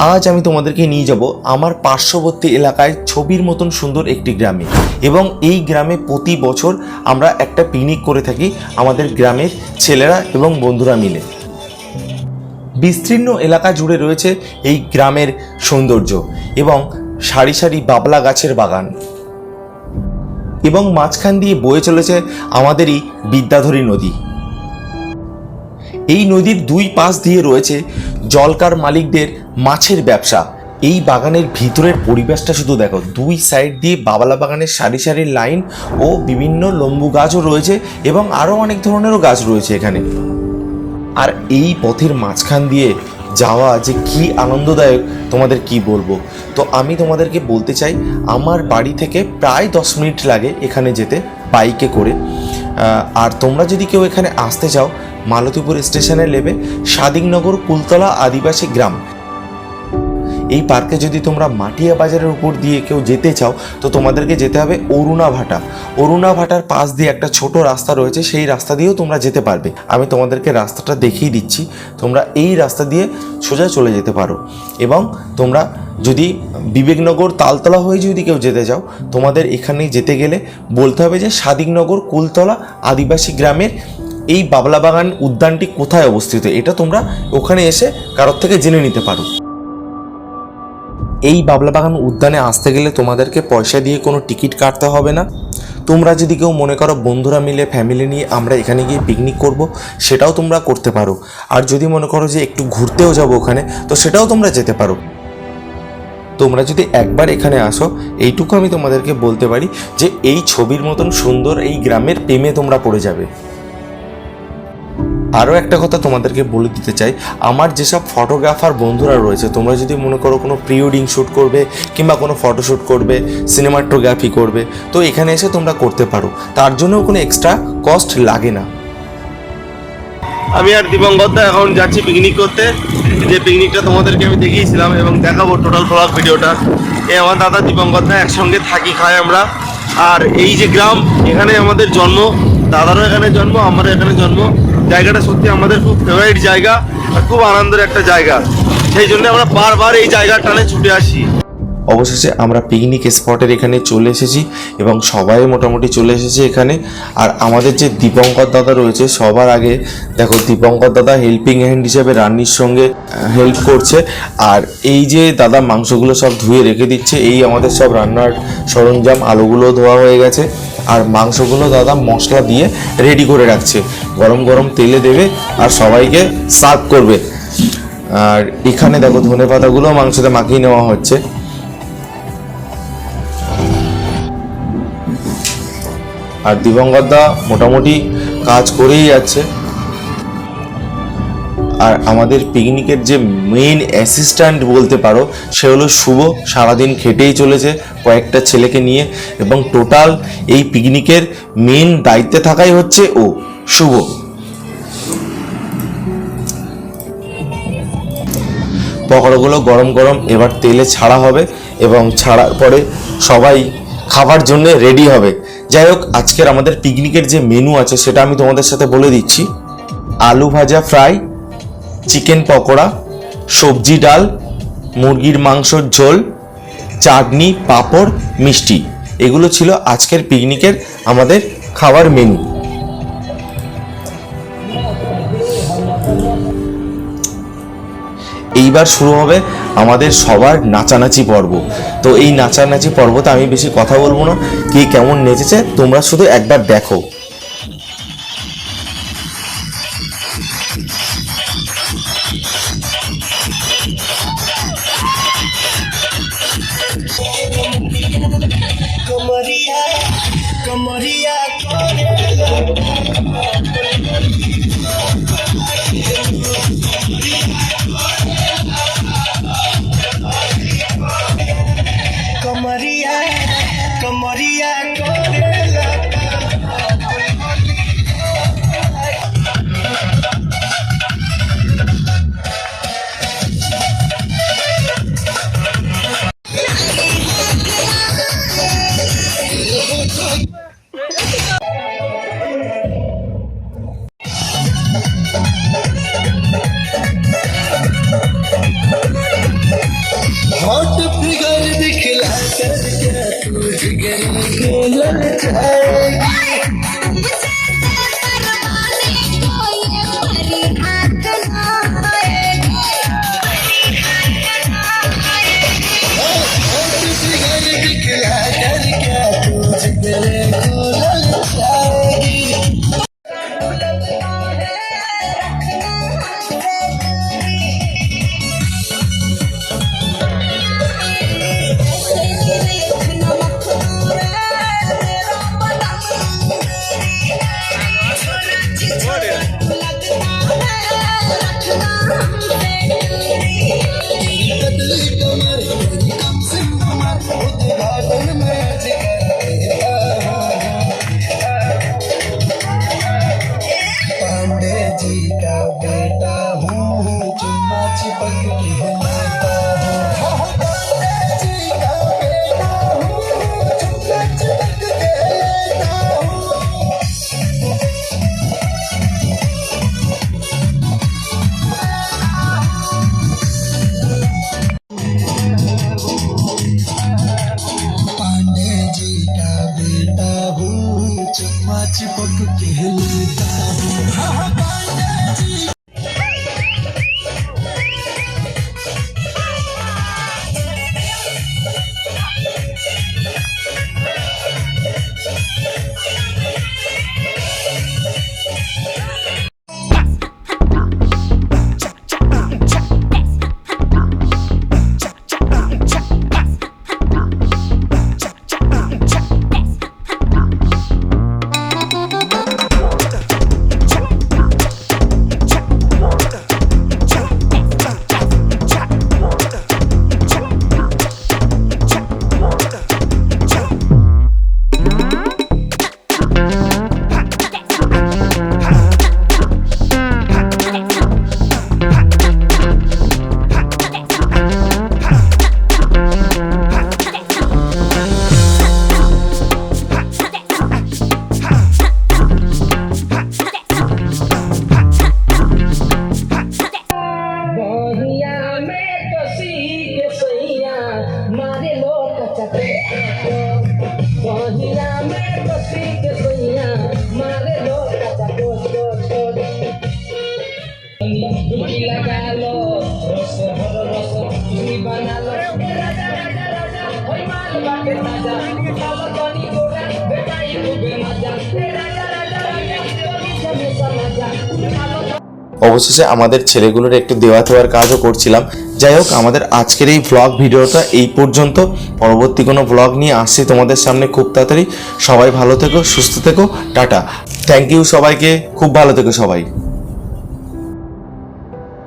আজ আমি তোমাদেরকে নিয়ে যাব আমার পার্শ্ববর্তী এলাকায় ছবির মতন সুন্দর একটি গ্রামে। এবং এই গ্রামে প্রতি বছর আমরা একটা পিকনিক করে থাকি আমাদের গ্রামের ছেলেরা এবং বন্ধুরা মিলে। বিস্তীর্ণ এলাকা জুড়ে রয়েছে এই গ্রামের সৌন্দর্য এবং সারি সারি বাবলা গাছের বাগান। এবং মাঝখান দিয়ে বয়ে চলেছে আমাদেরই বিদ্যাধরী নদী। এই নদীর দুই পাশ দিয়ে রয়েছে জলকার মালিকদের মাছের ব্যবসা। এই বাগানের ভিতরের পরিবেশটা শুধু দেখো, দুই সাইড দিয়ে বাবালা বাগানের সারি সারি লাইন ও বিভিন্ন লম্বু গাছও রয়েছে এবং আরও অনেক ধরনেরও গাছ রয়েছে এখানে। আর এই পথের মাঝখান দিয়ে যাওয়া যে কি আনন্দদায়ক, তোমাদের কি বলব? তো আমি তোমাদেরকে বলতে চাই, আমার বাড়ি থেকে প্রায় দশ মিনিট লাগে এখানে যেতে বাইকে করে। আর তোমরা যদি কেউ এখানে আসতে চাও মালতীপুর স্টেশনে নেবে স্বাধীননগর কুলতলা আদিবাসী গ্রাম। এই পার্কে যদি তোমরা মাটিয়া বাজারের উপর দিয়ে কেউ যেতে চাও, তো তোমাদেরকে যেতে হবে অরুণা ভাটা। অরুণা ভাটার পাশ দিয়ে একটা ছোট রাস্তা রয়েছে, সেই রাস্তা দিয়েও তোমরা যেতে পারবে। আমি তোমাদেরকে রাস্তাটা দেখিয়ে দিচ্ছি। তোমরা এই রাস্তা দিয়ে সোজা চলে যেতে পারো। এবং তোমরা যদি বিবেকনগর তালতলা হয়ে যদি কেউ যেতে চাও, তোমাদের এখানে যেতে গেলে বলতে হবে যে স্বাধীননগর কুলতলা আদিবাসী গ্রামের এই বাবলা বাগান উদ্যানটি কোথায় অবস্থিত? এটা তোমরা ওখানে এসে কারোর থেকে জেনে নিতে পারো। এই বাবলা বাগান উদ্যানে আসতে গেলে তোমাদেরকে পয়সা দিয়ে কোনো টিকিট কাটতে হবে না। তোমরা যদি কেউ মনে করো বন্ধুরা মিলে ফ্যামিলি নিয়ে আমরা এখানে গিয়ে পিকনিক করব, সেটাও তোমরা করতে পারো। আর যদি মনে করো যে একটু ঘুরতেও যাব ওখানে, তো সেটাও তোমরা যেতে পারো। তোমরা যদি একবার এখানে আসো, এইটুকু আমি তোমাদেরকে বলতে পারি যে এই ছবির মতন সুন্দর এই গ্রামের প্রেমে তোমরা পড়ে যাবে। আরও একটা কথা তোমাদেরকে বলে দিতে চাই। আমার যেসব ফটোগ্রাফার বন্ধুরা রয়েছে, তোমরা যদি মনে করো কোনো প্রি ওয়েডিং শ্যুট করবে কিংবা কোনো ফটোশ্যুট করবে সিনেমাটোগ্রাফি করবে, তো এখানে এসে তোমরা করতে পারো। তার জন্যও কোনো এক্সট্রা কস্ট লাগে না। আমি আর দিবঙ্গত এখন যাচ্ছি পিকনিক করতে। যে পিকনিকটা তোমাদেরকে আমি দেখিয়েছিলাম এবং দেখাবো টোটাল ব্লগ ভিডিওটা। এ আমার দাদা দিবঙ্গত একসঙ্গে থাকি খাই আমরা। আর এই যে গ্রাম, এখানে আমাদের জন্ম, দাদারও এখানে জন্ম, আমারও এখানে জন্ম। জায়গাটা সত্যি আমাদের খুব ফেভারিট জায়গা আর খুব আনন্দের একটা জায়গা। সেই জন্য আমরা বারবার এই জায়গার টানে ছুটে আসি। অবশেষে আমরা পিকনিক স্পটের এখানে চলে এসেছি এবং সবাই মোটামুটি চলে এসেছে এখানে। আর আমাদের যে দীপঙ্কর দাদা রয়েছে, সবার আগে দেখো দীপঙ্কর দাদা হেল্পিং হ্যান্ড হিসেবে রান্নির সঙ্গে হেল্প করছে। আর এই যে দাদা মাংসগুলো সব ধুয়ে রেখে দিচ্ছে, এই আমাদের সব রান্নার সরঞ্জাম আলুগুলো ধোয়া হয়ে গেছে। আর মাংসগুলো দাদা মশলা দিয়ে রেডি করে রাখছে। গরম গরম তেলে দেবে আর সবাইকে সার্ভ করবে। আর এখানে দেখো ধনে পাতাগুলো মাংসতে মাখিয়ে নেওয়া হচ্ছে। আর দিবঙ্গত দা মোটামুটি কাজ করেই যাচ্ছে। আর আমাদের পিকনিকের যে মেইন অ্যাসিস্ট্যান্ট বলতে পারো, সে হলো শুভ। সারাদিন খেটেই চলেছে কয়েকটা ছেলেকে নিয়ে এবং টোটাল এই পিকনিকের মেইন দায়িত্বে থাকাই হচ্ছে ও, শুভ। পকোড়াগুলো গরম গরম এবার তেলে ছাড়া হবে এবং ছাড়ার পরে সবাই খাবার জন্য রেডি হবে। যাই হোক, আজকের আমাদের পিকনিকের যে মেনু আছে, সেটা আমি তোমাদের সাথে বলে দিচ্ছি। আলু ভাজা ফ্রাই চিকেন পকোড়া, সবজি ডাল, মুরগির মাংসর ঝোল, চাটনি, পাঁপড়, মিষ্টি। এগুলো ছিল আজকের পিকনিকের আমাদের খাবার মেনু এইবার শুরু হবে আমাদের সবার নাচানাচি পর্ব। তো এই নাচানাচি পর্বতে আমি বেশি কথা বলব না, কে কেমন নেচেছে তোমরা শুধু একবার দেখো। কমরিয়া কমরিয়া অবশেষে আমাদের ছেলেগুলোর একটু দেওয়া থোয়ার কাজও করছিলাম। যাই হোক, আমাদের আজকের এই ভ্লগ ভিডিওটা এই পর্যন্ত। পরবর্তী কোনো ভ্লগ নিয়ে আসছি তোমাদের সামনে খুব তাড়াতাড়ি। সবাই ভালো থেকো, সুস্থ থেকো, টাটা। থ্যাংক ইউ সবাইকে, খুব ভালো থেকো সবাই।